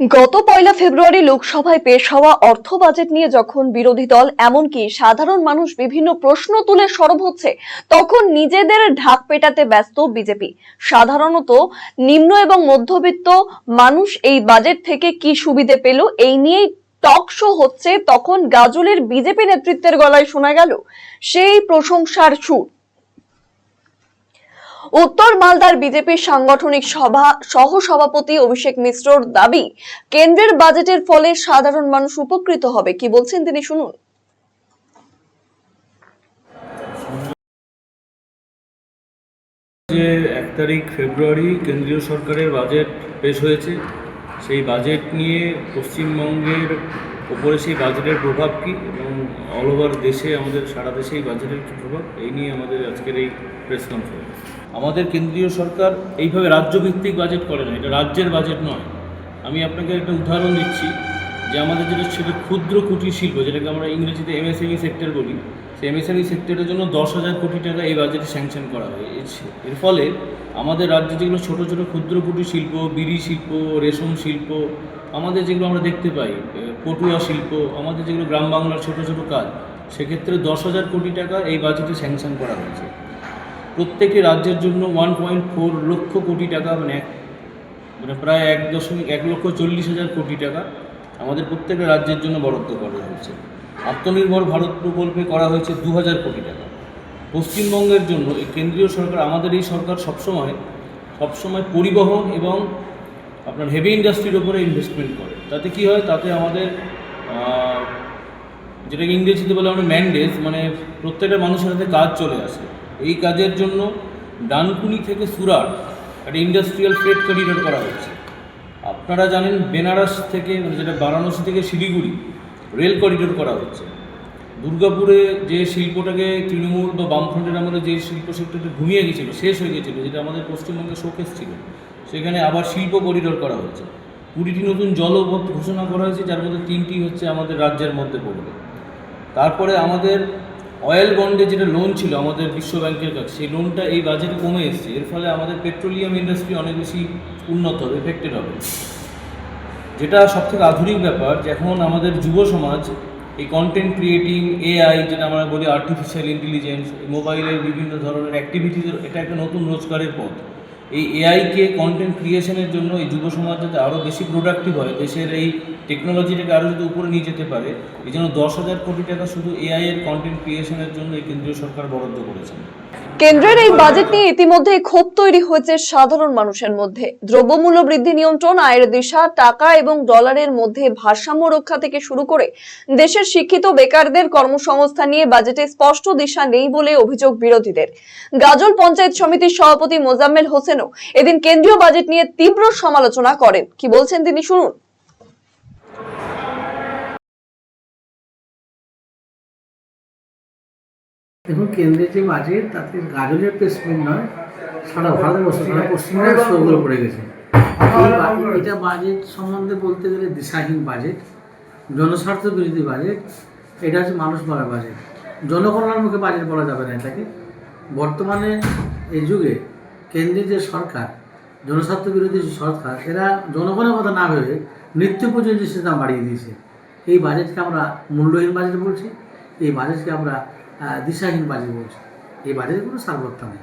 গত পয়লা ফেব্রুয়ারি লোকসভায় পেশ হওয়া অর্থ বাজেট নিয়ে যখন বিরোধী দল, এমনকি সাধারণ মানুষ বিভিন্ন প্রশ্ন তুলে সরব হচ্ছে, তখন নিজেদের ঢাক পেটাতে ব্যস্ত বিজেপি। সাধারণত নিম্ন এবং মধ্যবিত্ত মানুষ এই বাজেট থেকে কি সুবিধে পেল, এই নিয়েই টক শো হচ্ছে, তখন গাজলের বিজেপি নেতৃত্বের গলায় শোনা গেল সেই প্রশংসার সুর। উত্তর মালদার বিজেপির সাংগঠনিক সভা সহ সভাপতি অভিষেক মিশ্রর দাবি, কেন্দ্রের বাজেটের ফলে সাধারণ মানুষ উপকৃত হবে। কি বলছেন তিনি শুনুন। যে এক তারিখ ফেব্রুয়ারি কেন্দ্রীয় সরকারের বাজেট পেশ হয়েছে, সেই বাজেট নিয়ে পশ্চিমবঙ্গের ওপরে সেই বাজেটের প্রভাব কী এবং অল ওভার দেশে, আমাদের সারা দেশেই বাজেটের কী প্রভাব? এই নিয়ে আমাদের আজকের এই প্রেস কনফারেন্স আমাদের কেন্দ্রীয় সরকার এইভাবে রাজ্যভিত্তিক বাজেট করে না, এটা রাজ্যের বাজেট নয়। আমি আপনাকে একটা উদাহরণ দিচ্ছি যে আমাদের যেটা ছিল ক্ষুদ্র কুটির শিল্প, যেটাকে আমরা ইংরেজিতে এমএসএমই সেক্টর বলি এমএসএমই সেক্টরের জন্য দশ হাজার কোটি টাকা এই বাজেটে স্যাংশন করা হয়েছে। এর ফলে আমাদের রাজ্যে যেগুলো ছোটো ছোটো ক্ষুদ্র কুটির শিল্প, বিড়ি শিল্প, রেশম শিল্প, আমাদের যেগুলো আমরা দেখতে পাই পটুয়া শিল্প, আমাদের যেগুলো গ্রাম বাংলার ছোটো ছোটো কাজ, সেক্ষেত্রে দশ হাজার কোটি টাকা এই বাজেটে স্যাংশন করা হয়েছে। প্রত্যেকটি রাজ্যের জন্য one point four lakh crore টাকা মানে এক মানে প্রায় এক দশমিক এক লক্ষ চল্লিশ হাজার কোটি টাকা আমাদের প্রত্যেকটা রাজ্যের জন্য বরাদ্দ করা হয়েছে। আত্মনির্ভর ভারত প্রকল্পে করা হয়েছে দু হাজার কোটি টাকা। পশ্চিমবঙ্গের জন্য এই কেন্দ্রীয় সরকার, আমাদের এই সরকার সবসময় সবসময় পরিবহন এবং আপনার হেভি ইন্ডাস্ট্রির ওপরে ইনভেস্টমেন্ট করে। তাতে কি হয়? তাতে আমাদের যেটাকে ইংরেজিতে বলে আমরা ম্যান্ডেজ মানে প্রত্যেকটা মানুষের হাতে কাজ চলে আসে। এই কাজের জন্য ডানকুনি থেকে সুরাট একটা ইন্ডাস্ট্রিয়াল ফ্রেড করিডোর করা হয়েছে। আপনারা জানেন, বেনারস থেকে মানে যেটা বারাণসী থেকে শিলিগুড়ি রেল করিডোর করা হচ্ছে। দুর্গাপুরে যে শিল্পটাকে তৃণমূল বা বামফ্রন্টের আমলে যে শিল্প সেক্টরটা ঘুমিয়ে গেছিল, শেষ হয়ে গেছিল, যেটা আমাদের পশ্চিমবঙ্গে শোকেস ছিল, সেখানে আবার শিল্প করিডোর করা হচ্ছে। কুড়িটি নতুন জলপথ ঘোষণা করা হয়েছে, যার মধ্যে তিনটি হচ্ছে আমাদের রাজ্যের মধ্যে পড়বে। তারপরে আমাদের অয়েল বন্ডে যেটা লোন ছিল আমাদের বিশ্ব ব্যাংকের কাছে, সেই লোনটা এই বাজেটে কমে এসেছে। এর ফলে আমাদের পেট্রোলিয়াম ইন্ডাস্ট্রি অনেক বেশি উন্নত হবে এফেক্টেড হবে। যেটা সবথেকে আধুনিক ব্যাপার যে এখন আমাদের যুব সমাজ এই কন্টেন্ট ক্রিয়েটিং এআই যেটা আমরা বলি আর্টিফিশিয়াল ইন্টেলিজেন্স মোবাইলের বিভিন্ন ধরনের অ্যাক্টিভিটিস এটা একটা নতুন রোজগারের পথ। এই এআইকে কন্টেন্ট ক্রিয়েশনের জন্য এই যুব সমাজ যাতে আরও বেশি প্রোডাক্টিভ হয়, দেশের এই টেকনোলজিটাকে আরও যদি উপরে নিয়ে যেতে পারে, এই জন্য দশ হাজার কোটি টাকা শুধু এআই এর কন্টেন্ট ক্রিয়েশনের জন্য এই কেন্দ্রীয় সরকার বরাদ্দ করেছেন কেন্দ্রের এই বাজেট নিয়ে ইতিমধ্যে ক্ষোভ তৈরি হয়েছে সাধারণ মানুষের মধ্যে। দ্রব্যমূল্য বৃদ্ধি নিয়ন্ত্রণ, আয়ের দিশা, টাকা এবং ডলারের মধ্যে ভারসাম্য রক্ষা থেকে শুরু করে দেশের শিক্ষিত বেকারদের কর্মসংস্থান নিয়ে বাজেটে স্পষ্ট দিশা নেই বলে অভিযোগ বিরোধীদের। গাজল পঞ্চায়েত সমিতির সভাপতি মোজাম্মেল হোসেনও এদিন কেন্দ্রীয় বাজেট নিয়ে তীব্র সমালোচনা করেন। কি বলছেন তিনি শুনুন। দেখুন, কেন্দ্রের যে বাজেট, তাতে গাজলের প্লেসমেন্ট নয়, সারা ভারতবর্ষ, সারা পশ্চিমবঙ্গের শোগুলো পড়ে গেছে। এটা বাজেট সম্বন্ধে বলতে গেলে দিশাহীন বাজেট, জনস্বার্থ বিরোধী বাজেট, এটা হচ্ছে মানুষ মারা বাজেট। জনকল্যাণ মুখে বাজেট বলা যাবে না এটাকে। বর্তমানে এই যুগে কেন্দ্রের যে সরকার, জনস্বার্থ বিরোধী যে সরকার, এরা জনগণের কথা না ভেবে নিত্য পর্যন্ত সে দাম বাড়িয়ে দিয়েছে। এই বাজেটকে আমরা মূল্যহীন বাজেট বলছি, এই বাজেটকে আমরা দিশাহীন বাজেট বলছি। এই বাজেটের কোনো সার্বত্তা নেই